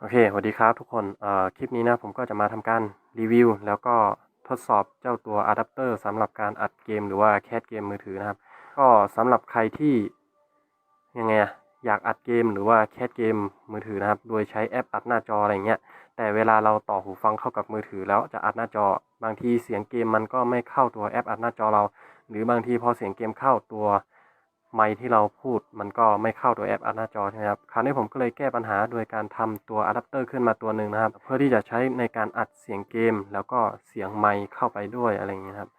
โอเคสวัสดีครับทุกคนเอ่อคลิปนี้นะผมก็จะมาทำการรีวิว แล้วก็ทดสอบเจ้าตัวอะแดปเตอร์สำหรับการอัดเกมหรือว่าแคสเกมมือถือนะครับ ก็สำหรับใครที่ยังไงอะอยากอัดเกมหรือว่าแคสเกมมือถือนะครับ โดยใช้แอปอัดหน้าจออะไรเงี้ย แต่เวลาเราต่อหูฟังเข้ากับมือถือแล้วจะอัดหน้าจอ บางทีเสียงเกมมันก็ไม่เข้าตัวแอปอัดหน้าจอเรา หรือบางทีพอเสียงเกมเข้าตัว ไมค์ที่เราพูดมันก็ไม่เข้าตัวแอปอัดหน้าจอใช่ไหมครับ คราวนี้ผมก็เลยแก้ปัญหาโดยการทำตัวอะแดปเตอร์ขึ้นมาตัวหนึ่งนะครับ เพื่อที่จะใช้ในการอัดเสียงเกม แล้วก็เสียงไมค์เข้าไปด้วยอะไรอย่างเงี้ยครับ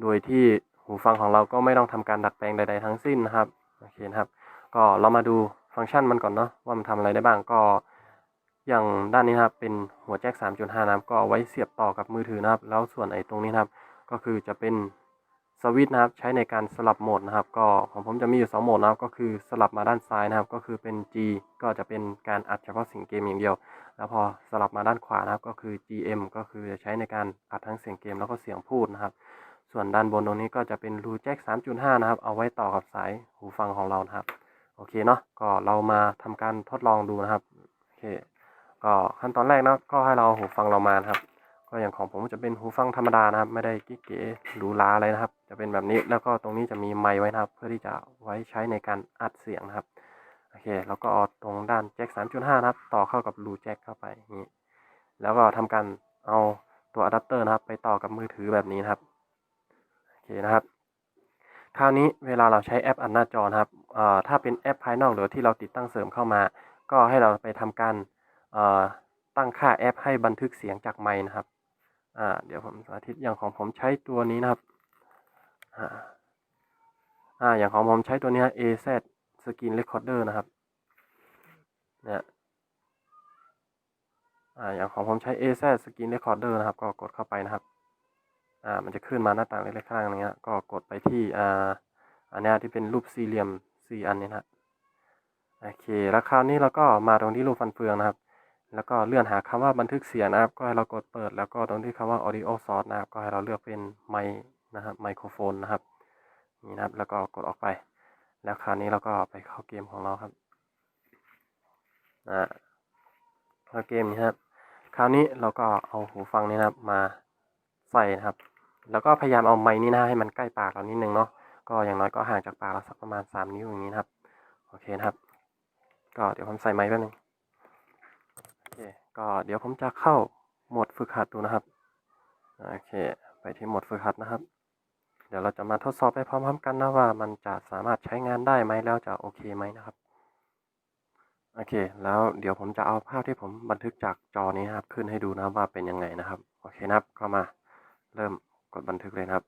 โดยที่หูฟังของเราก็ไม่ต้องทำการดัดแปลงใด ๆ ทั้งสิ้นนะครับ โอเคนะครับ ก็เรามาดูฟังก์ชันมันก่อนเนาะว่ามันทำอะไรได้บ้างก็อย่างด้านนี้นะครับเป็นหัวแจ็ค3.5 นะครับก็เอาไว้เสียบต่อกับมือถือนะครับ แล้วส่วนไอ้ตรงนี้นะครับ ก็คือจะเป็น สวิตช์นะครับใช้ในการสลับโหมดนะครับ ก็ของผมจะมีอยู่ 2 โหมดนะครับ ก็คือสลับมาด้านซ้ายนะครับ ก็คือเป็น G ก็จะเป็นการอัดเฉพาะเสียงเกมอย่างเดียว แล้วพอสลับมาด้านขวานะครับ ก็คือ GM ก็คือจะใช้ในการอัดทั้งเสียงเกมแล้วก็เสียงพูดนะครับ ส่วนด้านบนตรงนี้ก็จะเป็นรูแจ็ค3.5 นะครับ เอาไว้ต่อกับสายหูฟังของเรานะครับ โอเคเนาะก็เรามาทำการทดลองดูนะครับโอเคก็ขั้นตอนแรกนะก็ให้เราเอาหูฟังเรามานะครับ ก็อย่างของผมจะเป็นหูฟังธรรมดานะครับ ไม่ได้กิ๊กเก๋หรูหราอะไรนะครับ จะเป็นแบบนี้แล้วก็ตรงนี้จะมีไมค์ไว้นะครับ เพื่อที่จะไว้ใช้ในการอัดเสียงนะครับโอเค แล้วก็เอาตรงด้านแจ็ค3.5นะครับ ต่อเข้ากับรูแจ็คเข้าไปอย่างนี้แล้วก็ทำการเอาตัวอะแดปเตอร์นะครับ ไปต่อกับมือถือแบบนี้นะครับโอเคนะครับคราวนี้เวลาเราใช้แอปอัดหน้าจอนะครับถ้าเป็นแอปภายนอกหรือที่เราติดตั้งเสริมเข้ามา ก็ให้เราไปทำการตั้งค่าแอปให้บันทึกเสียงจากไมค์นะครับ อ่า เดี๋ยวผมสาธิตอย่างของผมใช้ตัวนี้นะครับ อ่า อ่า อย่างของผมใช้ตัวเนี้ย AZ Screen Recorder นะครับ เนี่ยอ่า อย่างของผมใช้ AZ Screen Recorder นะครับ ก็กดเข้าไปนะครับ อ่า มันจะขึ้นมาหน้าต่างเล็กๆข้างล่างอย่างเงี้ยก็กดไปที่ อ่า อันนี้ที่เป็นรูปสี่เหลี่ยมสี่อันนี้นะโอเค แล้วคราวนี้เราก็มาตรงที่รูปฟันเฟืองนะครับ แล้วก็เลื่อนหาคำว่าบันทึกเสียงนะครับ ก็ให้เรากดเปิด แล้วก็ตรงที่คำว่า audio source นะครับ ก็ให้เราเลือกเป็นไมค์นะครับไมโครโฟนนะครับนี่นะครับ แล้วก็กดออกไป แล้วคราวนี้เราก็ไปเข้าเกมของเราครับอ่าเข้าเกมนี้ครับ คราวนี้เราก็เอาหูฟังนี้นะครับมาใส่นะครับ แล้วก็พยายามเอาไมค์นี้นะให้มันใกล้ปากเรานิดนึงเนาะก็อย่างน้อยก็ห่างจากปากเราสักประมาณ 3 นิ้วอย่างนี้นะครับ โอเคนะครับ ก็เดี๋ยวผมใส่ไมค์แป๊บนึง ก็เดี๋ยวผมจะเข้าโหมดฝึกหัดดูนะครับ โอเค ไปที่โหมดฝึกหัดนะครับ เดี๋ยวเราจะมาทดสอบไปพร้อมๆกันนะว่ามันจะสามารถใช้งานได้ไหมแล้วจะโอเคไหมนะครับ โอเค แล้วเดี๋ยวผมจะเอาภาพที่ผมบันทึกจากจอนี้นะครับ ขึ้นให้ดูนะว่าเป็นยังไงนะครับ โอเคนะครับก็มาเริ่มกดบันทึกเลยนะครับ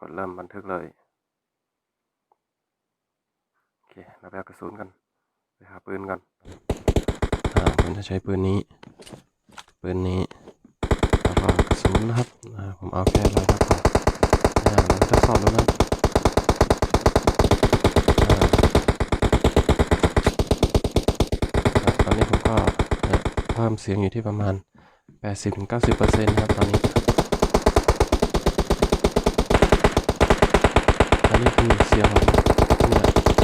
กดเริ่มบันทึกเลย โอเค เราไปเอากระสุนกัน ไปหาปืนกัน อ่าผมจะใช้ปืนนี้ ปืนนี้แล้วก็กระสุนนะครับอ่าผมเอาแค่ร้อยนัดพออ่าเราทดสอบดูนะครับตอนนี้ผมก็เพิ่มเสียงอยู่ที่ประมาณ 80-90%ครับตอนนี้อันนี้คือเสียงของ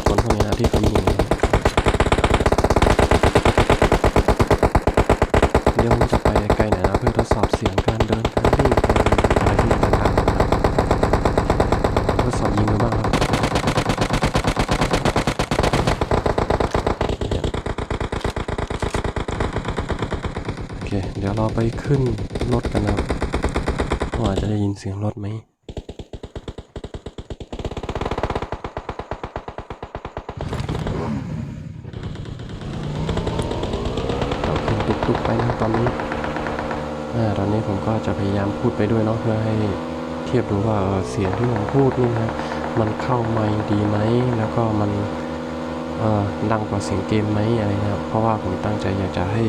คนพวกนี้นะที่เขายิงนะครับเดี๋ยวผมจะไปไกลหน่อยนะเพื่อทดสอบเสียงการเดินการวิ่งการอะไรที่ต่างๆทดสอบยิงดูบ้างครับเนี่ยโอเค เดี๋ยวเรา ไปขึ้นรถกันนะครับว่าจะได้ยินเสียงรถไหมเราขึ้นตุกๆไปนะตอนนี้ตอนนี้ผมก็จะพยายามพูดไปด้วยเนาะเพื่อให้เทียบดูว่าเสียงที่ผมพูดนี่นะมันเข้าไมค์ดีไหมแล้วก็มันดังกว่าเสียงเกมไหมอะไรนะเพราะว่าผมตั้งใจอยากจะให้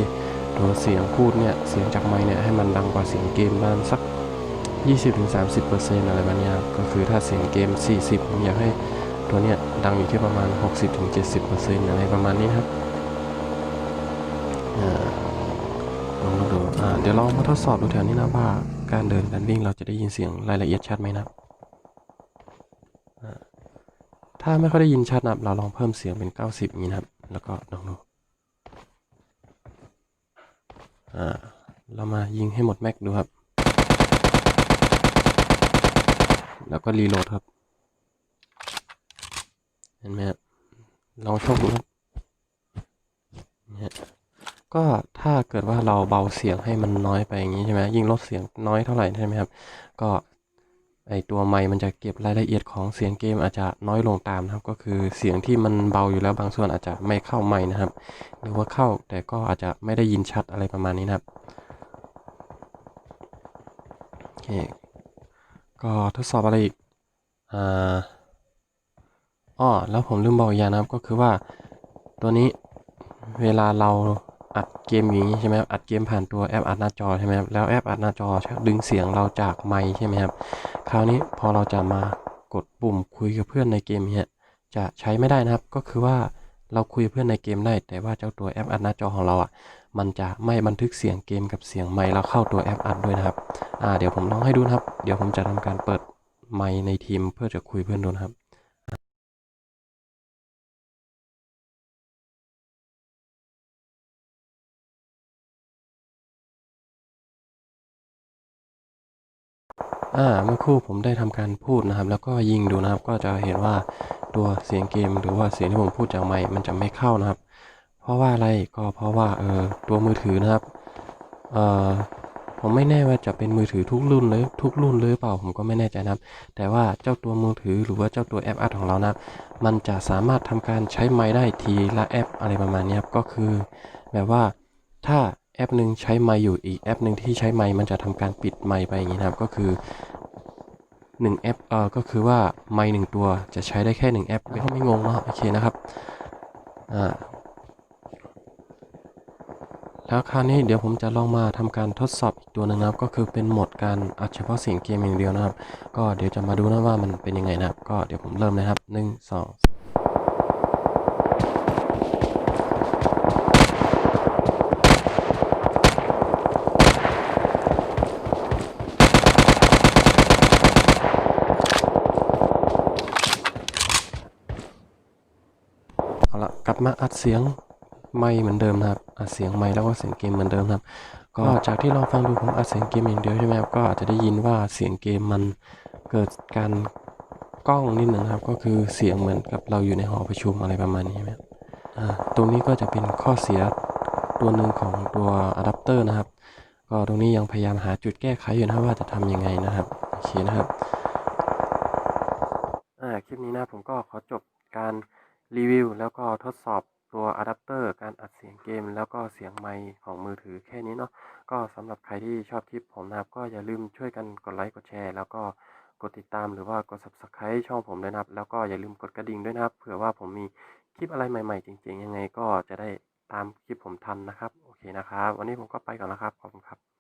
ตัวเสียงพูดเนี่ย เสียงจากไมค์เนี่ยให้มันดังกว่าเสียงเกมประมาณสัก 20-30%อะไรแบบเนี้ยครับก็คือถ้าเสียงเกม 40 ผมอยากให้ตัวเนี้ยดังอยู่ที่ประมาณ 60-70%อะไรประมาณนี้ครับลองดูเดี๋ยวเรามาทดสอบดูแถวนี้นะว่าการเดินการวิ่งเราจะได้ยินเสียงรายละเอียดชัดไหมนะถ้าไม่ค่อยได้ยินชัดนะเราลองเพิ่มเสียงเป็น 90อย่างนี้นะครับ แล้วก็ลองดู อ่า เรามายิงให้หมดแม็กดูครับ แล้วก็รีโหลดครับ เห็นไหมครับลองโชคดูครับเนี่ยก็ถ้าเกิดว่าเราเบาเสียงให้มันน้อยไปอย่างนี้ใช่ไหมยิ่งลดเสียงน้อยเท่าไหร่ใช่ไหมครับ ก็ ไอตัวไมค์มันจะเก็บรายละเอียดของเสียงเกมอาจจะน้อยลงตามนะครับ ก็คือเสียงที่มันเบาอยู่แล้วบางส่วนอาจจะไม่เข้าไมค์นะครับ หรือว่าเข้าแต่ก็อาจจะไม่ได้ยินชัดอะไรประมาณนี้นะครับโอเคก็ทดสอบอะไรอีกอ่าอ้อแล้วผมลืมบอกอย่างนะครับก็คือว่าตัวนี้เวลาเรา อัดเกมอย่างนี้ใช่ไหมครับอัดเกมผ่านตัวแอปอัดหน้าจอใช่ไหมครับแล้วแอปอัดหน้าจอดึงเสียงเราจากไมค์ใช่ไหมครับคราวนี้พอเราจะมากดปุ่มคุยกับเพื่อนในเกมเนี่ยจะใช้ไม่ได้นะครับก็คือว่าเราคุยเพื่อนในเกมได้ แต่ว่าเจ้าตัวแอปอัดหน้าจอของเราอะ มันจะไม่บันทึกเสียงเกมกับเสียงไมค์เราเข้าตัวแอปอัดด้วยนะครับอ่าเดี๋ยวผมลองให้ดูนะครับ เดี๋ยวผมจะทำการเปิดไมค์ในทีมเพื่อจะคุยเพื่อนดูนะครับ อ่าเมื่อครู่ผมได้ทำการพูดนะครับ แล้วก็ยิงดูนะครับ ก็จะเห็นว่าตัวเสียงเกมหรือว่าเสียงที่ผมพูดจากไมค์มันจะไม่เข้านะครับ เพราะว่าอะไรก็เพราะว่าเออตัวมือถือนะครับเอ่อผมไม่แน่ว่าจะเป็นมือถือทุกรุ่นเลยทุกรุ่นเลยหรือเปล่าผมก็ไม่แน่ใจนะครับ แต่ว่าเจ้าตัวมือถือหรือว่าเจ้าตัวแอปอัดของเรานะมันจะสามารถทำการใช้ไมค์ได้ทีละแอปอะไรประมาณนี้ครับก็คือแบบว่าถ้า แอปหนึ่งใช้ไมค์อยู่อีกแอปหนึ่งที่ใช้ไมค์มันจะทำการปิดไมค์ไปอย่างนี้นะครับก็คือ1แอปเอ่อก็คือว่าไมค์หนึ่งตัวจะใช้ได้แค่1แอปไม่ต้องไม่งงเนาะโอเคนะครับอ่าแล้วคราวนี้เดี๋ยวผมจะลองมาทำการทดสอบอีกตัวหนึ่งนะครับ ก็คือเป็นโหมดการอัดเฉพาะเสียงเกมอย่างเดียวนะครับ ก็เดี๋ยวจะมาดูนะว่ามันเป็นยังไงนะครับ ก็เดี๋ยวผมเริ่มนะครับ 1 2 มาอัดเสียงไม่เหมือนเดิมนะครับอัดเสียงไม่แล้วก็เสียงเกมเหมือนเดิมครับ ก็จากที่เราฟังดูผมอัดเสียงเกมอย่างเดียวใช่ไหมครับก็อาจจะได้ยินว่าเสียงเกมมันเกิดการกล้องนิดหนึ่งครับ ก็คือเสียงเหมือนกับเราอยู่ในหอประชุมอะไรประมาณนี้ใช่ไหมครับอ่าตรงนี้ก็จะเป็นข้อเสียตัวหนึ่งของตัวอะแดปเตอร์นะครับ ก็ตรงนี้ยังพยายามหาจุดแก้ไขอยู่นะว่าจะทำยังไงนะครับโอเคนะครับอ่าคลิปนี้นะผมก็ขอจบการ รีวิวแล้วก็ทดสอบตัวอะแดปเตอร์การอัดเสียงเกม แล้วก็เสียงไมค์ของมือถือแค่นี้เนาะก็สำหรับใครที่ชอบคลิปผมนะครับ ก็อย่าลืมช่วยกันกดไลค์กดแชร์ แล้วก็กดติดตามหรือว่ากด subscribe ช่องผมด้วยนะครับ แล้วก็อย่าลืมกดกระดิ่งด้วยนะครับเผื่อว่าผมมีคลิปอะไรใหม่ๆ จริง ๆ ยังไงก็จะได้ตามคลิปผมทันนะครับ โอเคนะครับ วันนี้ผมก็ไปก่อนแล้วครับ